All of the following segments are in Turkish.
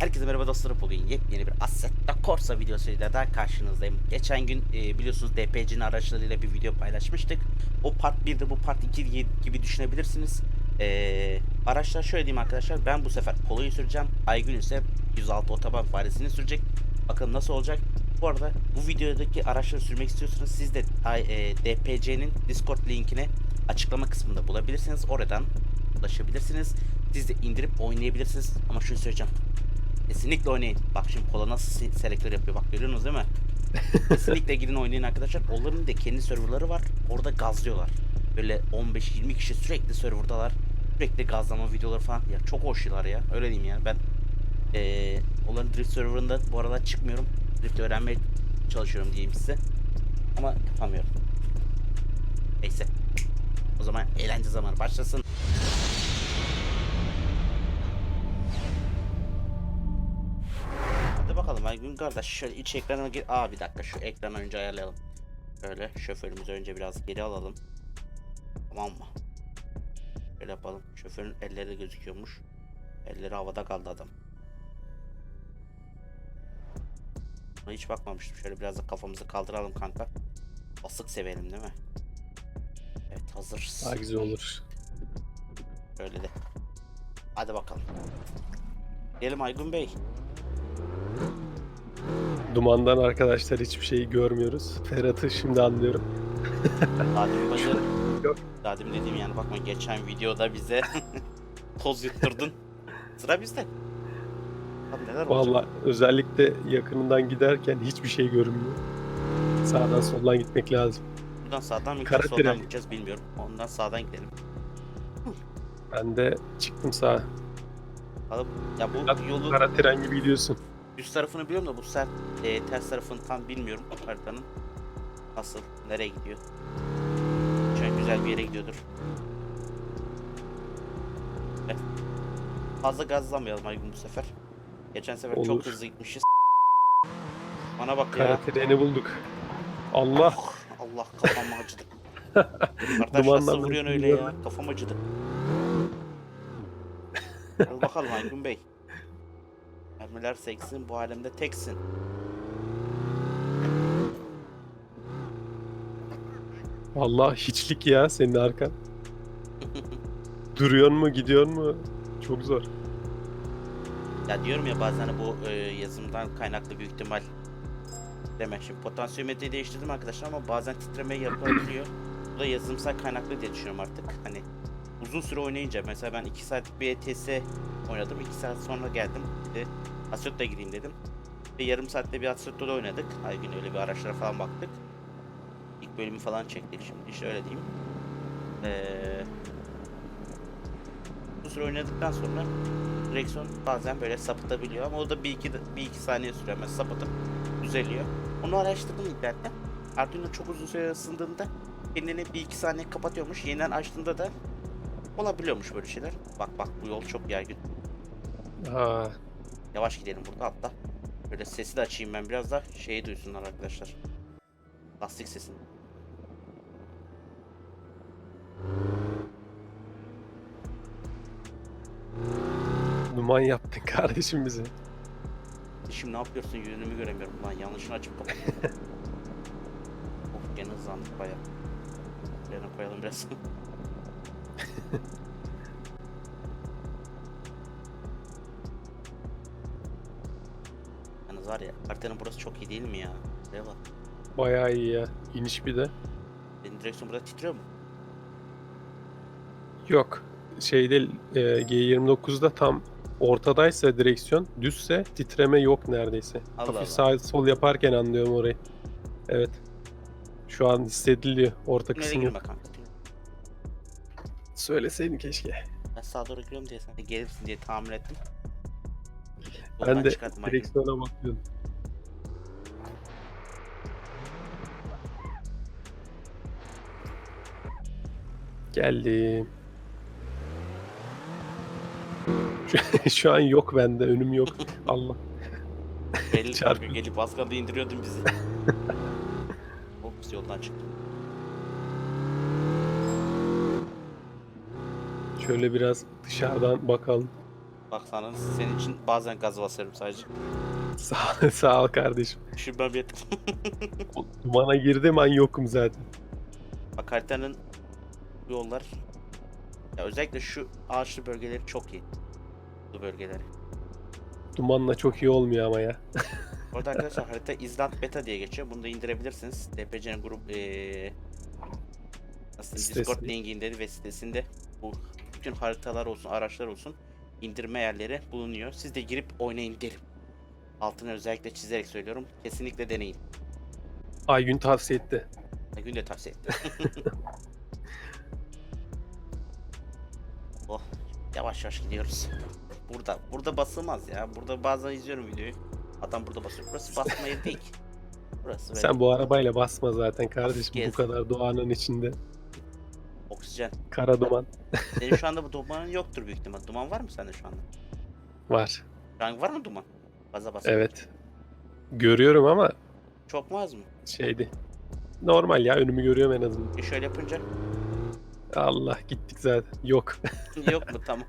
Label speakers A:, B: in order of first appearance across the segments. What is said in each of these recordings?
A: Herkese merhaba dostlarım bugün yepyeni bir Assetto Corsa videosuyla da karşınızdayım. Geçen gün e, biliyorsunuz DPC'nin araçlarıyla bir video paylaşmıştık. O part 1'de bu part 2 gibi düşünebilirsiniz. E, araçlar şöyle diyeyim arkadaşlar ben bu sefer Polo'yu süreceğim. Aygün ise 106 otoban faresini sürecek. Bakalım nasıl olacak. Bu arada bu videodaki araçları sürmek istiyorsanız siz de e, DPC'nin Discord linkini açıklama kısmında bulabilirsiniz. Oradan ulaşabilirsiniz. Siz de indirip oynayabilirsiniz. Ama şunu söyleyeceğim. Kesinlikle oynayın. Bak şimdi kola nasıl se- selektör yapıyor. Bak görüyorsunuz değil mi? Kesinlikle gidin oynayın arkadaşlar. Onların da kendi serverları var. Orada gazlıyorlar. Böyle 15-20 kişi sürekli serverdalar. Sürekli gazlama videoları falan. Ya çok hoşlar ya. Öyle diyeyim yani. Ben eee onların drift serverında bu aralar çıkmıyorum. Drift öğrenmeye çalışıyorum diyeyim size. Ama yapamıyorum. Neyse. O zaman eğlence zamanı başlasın. Aygün kardeş şöyle iç ekranına gir. Aa bir dakika şu ekranı önce ayarlayalım. Şöyle şoförümüzü önce biraz geri alalım. Tamam mı? Şöyle yapalım. Şoförün elleri gözüküyormuş. Elleri havada kaldı adam. Buna hiç bakmamıştım. Şöyle biraz da kafamızı kaldıralım kanka. Basık sevelim değil mi? Evet hazır.
B: Daha güzel olur.
A: Öyle de. Hadi bakalım. Gelin Aygun Bey.
B: Dumandan arkadaşlar hiçbir şeyi görmüyoruz. Ferhat'ı şimdi anlıyorum.
A: Dadim başı.
B: Yok.
A: Dadim dediğim yani bakma geçen videoda bize toz yutturdun. Sıra bizde. Abi neler olacak?
B: Valla özellikle yakınından giderken hiçbir şey görünmüyor. Sağdan soldan gitmek lazım.
A: Buradan sağdan mı gideceğiz soldan mı gideceğiz bilmiyorum. Ondan sağdan gidelim.
B: Ben de çıktım sağa.
A: Ya bu
B: Bak,
A: yolu
B: Kara tren gibi gidiyorsun.
A: Üst tarafını biliyorum da bu sert e, ters tarafını tam bilmiyorum haritanın. Nasıl nereye gidiyor? Şu güzel bir yere gidiyordur. Evet. Fazla gazlamayalım Aygun bu sefer. Geçen sefer çok
B: Olur.
A: hızlı gitmişiz. Bana bak ya.
B: treni bulduk. Allah
A: Oh, Allah kafam acıdı. Kardeş nasıl vuruyorsun öyle ya? Kafam acıdı. Hadi bakalım Aygün Bey. Mermiler seksin bu alemde teksin.
B: Allah hiçlik ya senin arkan. Duruyor mu gidiyor mu? Çok zor.
A: Ya diyorum ya bazen bu e, yazımdan kaynaklı büyük ihtimal deme. Şimdi potansiyometreyi değiştirdim arkadaşlar ama bazen titreme yapabiliyor. Bu da yazılımsal kaynaklı diye düşünüyorum artık. Hani uzun süre oynayınca mesela ben 2 saatlik bir ETS oynadım. 2 saat sonra geldim. Bir de Assetto'ya gideyim dedim. Ve yarım saatte bir Assetto'da oynadık. Her gün öyle bir araçlara falan baktık. İlk bölümü falan çektik şimdi işte öyle diyeyim. Eee bu süre oynadıktan sonra direksiyon bazen böyle sapıtabiliyor ama o da bir iki, bir iki saniye sürüyor. Mesela sapıtıp düzeliyor. Onu araştırdım internette. Arduino çok uzun süre ısındığında kendini bir iki saniye kapatıyormuş. Yeniden açtığında da olabiliyormuş böyle şeyler. Bak bak bu yol çok yaygın.
B: Aa,
A: Yavaş gidelim burada hatta. Böyle sesi de açayım ben biraz da şeyi duysunlar arkadaşlar. Lastik sesini.
B: duman yaptın kardeşim bize.
A: Şimdi ne yapıyorsun yüzünü göremiyorum lan yanlışını açıp kapat. oh gene hızlandık baya. Yerine koyalım biraz. var ya haritanın burası çok iyi değil mi ya? Şuraya bak.
B: Bayağı iyi ya. İniş bir de.
A: Benim direksiyon burada titriyor mu?
B: Yok. Şeyde e, G29'da tam ortadaysa direksiyon düzse titreme yok neredeyse.
A: Allah
B: Hafif
A: Allah.
B: sağ sol yaparken anlıyorum orayı. Evet. Şu an hissediliyor orta
A: girme kanka.
B: Söyleseydin keşke.
A: Ben sağa doğru gidiyorum diye sen de gelirsin diye tahmin ettim.
B: Ben de direksiyona bakıyordum. Geldim. Şu, an yok bende, önüm yok. Allah.
A: Belli
B: Çarpı.
A: gelip az kaldı indiriyordun bizi. Ops yoldan çıktım.
B: Şöyle biraz dışarıdan bakalım.
A: Bak sana senin için bazen gaz basarım sadece.
B: Sağ, sağ ol kardeşim.
A: Düşünmem yeter.
B: O Dumana girdim an yokum zaten.
A: Bak haritanın yollar ya özellikle şu ağaçlı bölgeleri çok iyi. Bu bölgeleri.
B: Dumanla çok iyi olmuyor ama ya.
A: Orada arkadaşlar harita Island Beta diye geçiyor. Bunu da indirebilirsiniz. DPC'nin grup eee diyeyim, Discord linkinde ve sitesinde bu bütün haritalar olsun, araçlar olsun indirme yerleri bulunuyor. Siz de girip oynayın derim. Altını özellikle çizerek söylüyorum. Kesinlikle deneyin.
B: Aygün tavsiye etti.
A: Gün de tavsiye ettim. oh, yavaş yavaş gidiyoruz. Burada, burada basılmaz ya. Burada bazen izliyorum videoyu. Adam burada basıyor. Burası basma yeri değil ki. Burası böyle
B: Sen bu arabayla basma zaten kardeşim
A: Gez.
B: bu kadar doğanın içinde.
A: Oksijen.
B: Kara duman
A: Senin şu anda bu dumanın yoktur büyük ihtimal. Duman var mı sende şu anda?
B: var.
A: An var mı duman? Baza bas.
B: Evet. Görüyorum ama
A: Çok mu az mı?
B: şeydi. Normal ya önümü görüyorum en azından.
A: Bir şöyle yapınca
B: Allah gittik zaten. Yok.
A: yok mu? Tamam.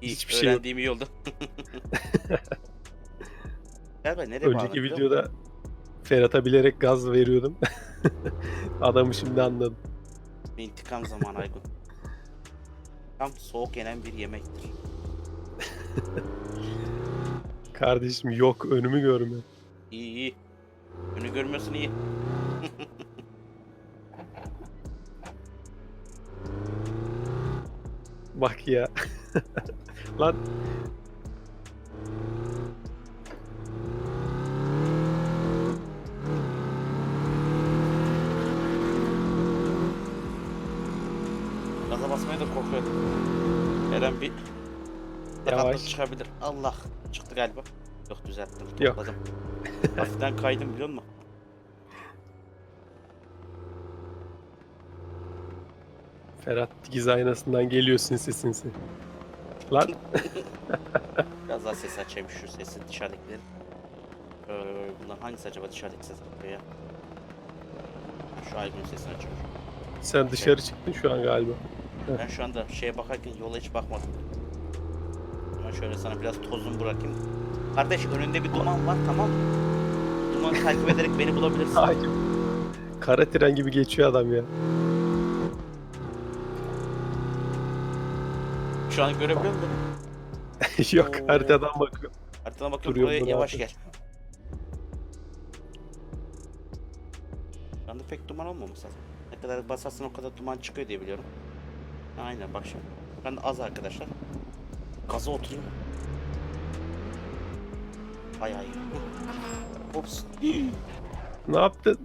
A: İyi,
B: Hiçbir şey yok.
A: öğrendiğim iyi oldu. Galiba nereye
B: Önceki
A: bağladık, biliyor musun?
B: videoda Ferhat'a bilerek gaz veriyordum. Adamı şimdi anladım.
A: İntikam zamanı Aygun. Tam soğuk yenen bir yemektir.
B: Kardeşim yok önümü görmüyor.
A: İyi iyi. Önü görmüyorsun iyi.
B: Bak ya. Lan
A: basmaya da korkuyorum. Her an bir
B: Yavaş.
A: çıkabilir. Allah. Çıktı galiba. Yok düzelttim.
B: Yok.
A: Topladım. Hafiften kaydım biliyor musun?
B: Ferhat dikiz aynasından geliyor sinsi sinsi. Lan
A: Biraz daha ses açayım şu sesi dışarıdakilerin. Ee, bunlar hangisi acaba dışarıdaki ses ya? Şu Aygun'un sesini açıyorum.
B: sen dışarı çıktın şu an galiba.
A: Ben şu anda şeye bakarken yola hiç bakmadım. Ama şöyle sana biraz tozunu bırakayım. Kardeş önünde bir duman var tamam mı? Dumanı takip ederek beni bulabilirsin.
B: Ay. Kara tren gibi geçiyor adam ya.
A: Şu an görebiliyor musun?
B: Yok
A: Oo.
B: haritadan bakıyor.
A: Haritana bakıyorum
B: Duruyor
A: buraya yavaş
B: zaten.
A: gel. Şu anda pek duman olmaması lazım. Ne kadar basarsan o kadar duman çıkıyor diye biliyorum. Aynen bak şimdi. Ben de az arkadaşlar. Gaza oturayım. Ay ay. Ops.
B: Ne yaptın?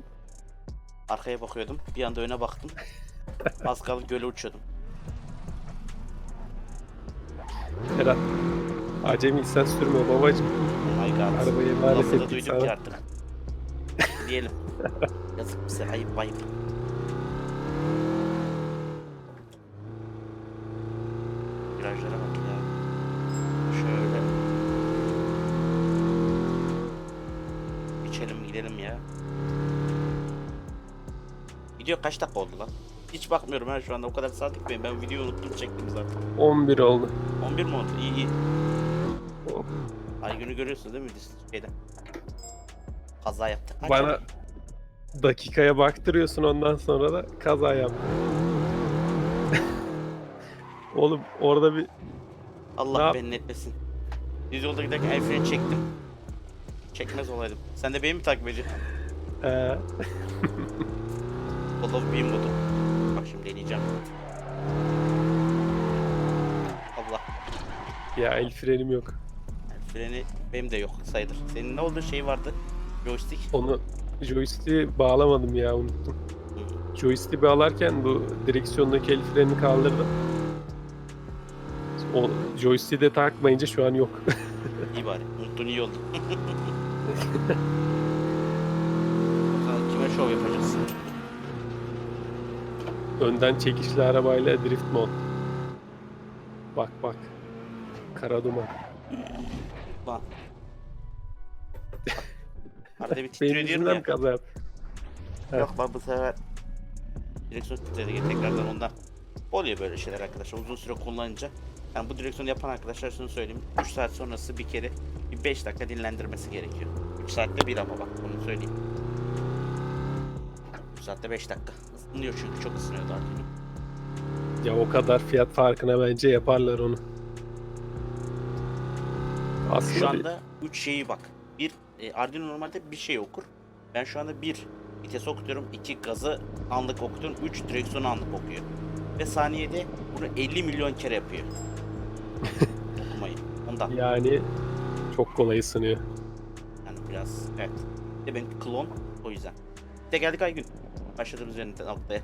A: Arkaya bakıyordum. Bir anda öne baktım. Az kaldı göle uçuyordum.
B: Ferhat. Acemi sen sürme babacım.
A: My god.
B: Arabayı emanet
A: Lafı da
B: ettik sana.
A: artık. Diyelim. Yazık bize ayıp ayıp. Video kaç dakika oldu lan? Hiç bakmıyorum ha şu anda o kadar saat gitmeyin. Ben videoyu unuttum çektim zaten.
B: 11 oldu.
A: 11 mi oldu? İyi iyi.
B: Oh.
A: Ay günü görüyorsunuz değil mi şeyde? Kaza yaptı. Kaç
B: Bana dakikaya baktırıyorsun ondan sonra da kaza yap. Oğlum orada bir
A: Allah
B: Ne
A: beni etmesin. Düz yolda giderken el freni çektim. Çekmez olaydım. Sen de beni mi takip ediyorsun?
B: Ee,
A: Call of Beam modu. Bak şimdi deneyeceğim. Allah.
B: ya el frenim yok.
A: El freni benim de yok sayılır. Senin ne oldu şey vardı? Joystick.
B: Onu joystick'i bağlamadım ya unuttum. Joystick'i bağlarken bu direksiyondaki el frenini kaldırdım. O joystick'i de takmayınca şu an yok.
A: İyi bari. Unuttun iyi oldu. Bakalım kime şov yapacağız?
B: Önden çekişli arabayla drift mod. Bak bak. Kara duman.
A: Lan. Arada bir
B: Benim
A: titriyor diyorum
B: yüzümden
A: ya.
B: mi kaza? Evet.
A: Yok lan bu sefer direksiyon titredi tekrardan ondan. Oluyor böyle şeyler arkadaşlar uzun süre kullanınca. Yani bu direksiyonu yapan arkadaşlar şunu söyleyeyim. 3 saat sonrası bir kere bir 5 dakika dinlendirmesi gerekiyor. 3 saatte bir ama bak onu söyleyeyim. 3 saatte 5 dakika. Isınıyor çünkü çok ısınıyor daha demin.
B: Ya o kadar fiyat farkına bence yaparlar onu. Aslında
A: Şu anda 3 şeyi bak. Bir e, Arduino normalde bir şey okur. Ben şu anda bir vites okutuyorum, iki gazı anlık okutuyorum, 3 direksiyonu anlık okuyor. Ve saniyede bunu 50 milyon kere yapıyor. Okumayı. Ondan.
B: yani çok kolay ısınıyor.
A: Yani biraz evet. Bir de benim klon o yüzden. Bir de geldik Aygün. Başladığımız yerden noktaya.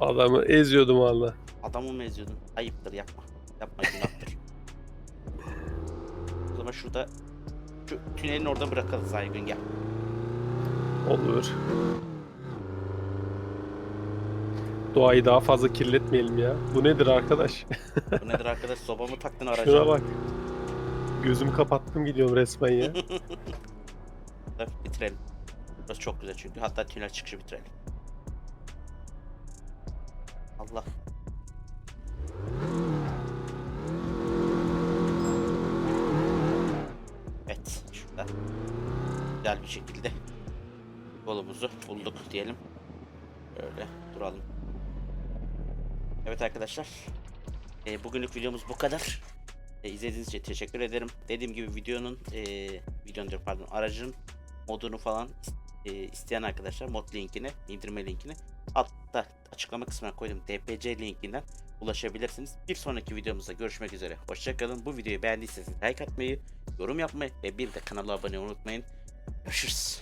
B: Adamı eziyordum valla.
A: Adamı mı eziyordun? Ayıptır yapma. Yapma günahtır. o zaman şurada şu tünelin orada bırakalım Aygün gel.
B: Olur. Doğayı daha fazla kirletmeyelim ya. Bu nedir arkadaş?
A: Bu nedir arkadaş soba mı taktın araca?
B: Şuna bak. Gözümü kapattım gidiyorum resmen ya.
A: Bitirelim. Burası çok güzel çünkü. Hatta tünel çıkışı bitirelim. Allah. Evet, şurada güzel bir şekilde yolumuzu bulduk diyelim. Böyle duralım. Evet arkadaşlar. e, bugünlük videomuz bu kadar. E, izlediğiniz için teşekkür ederim. Dediğim gibi videonun e, videonun diyorum, pardon aracın modunu falan e, isteyen arkadaşlar mod linkini, indirme linkini altta açıklama kısmına koydum DPC linkinden ulaşabilirsiniz. Bir sonraki videomuzda görüşmek üzere. Hoşçakalın. Bu videoyu beğendiyseniz like atmayı, yorum yapmayı ve bir de kanala abone olmayı unutmayın. Görüşürüz.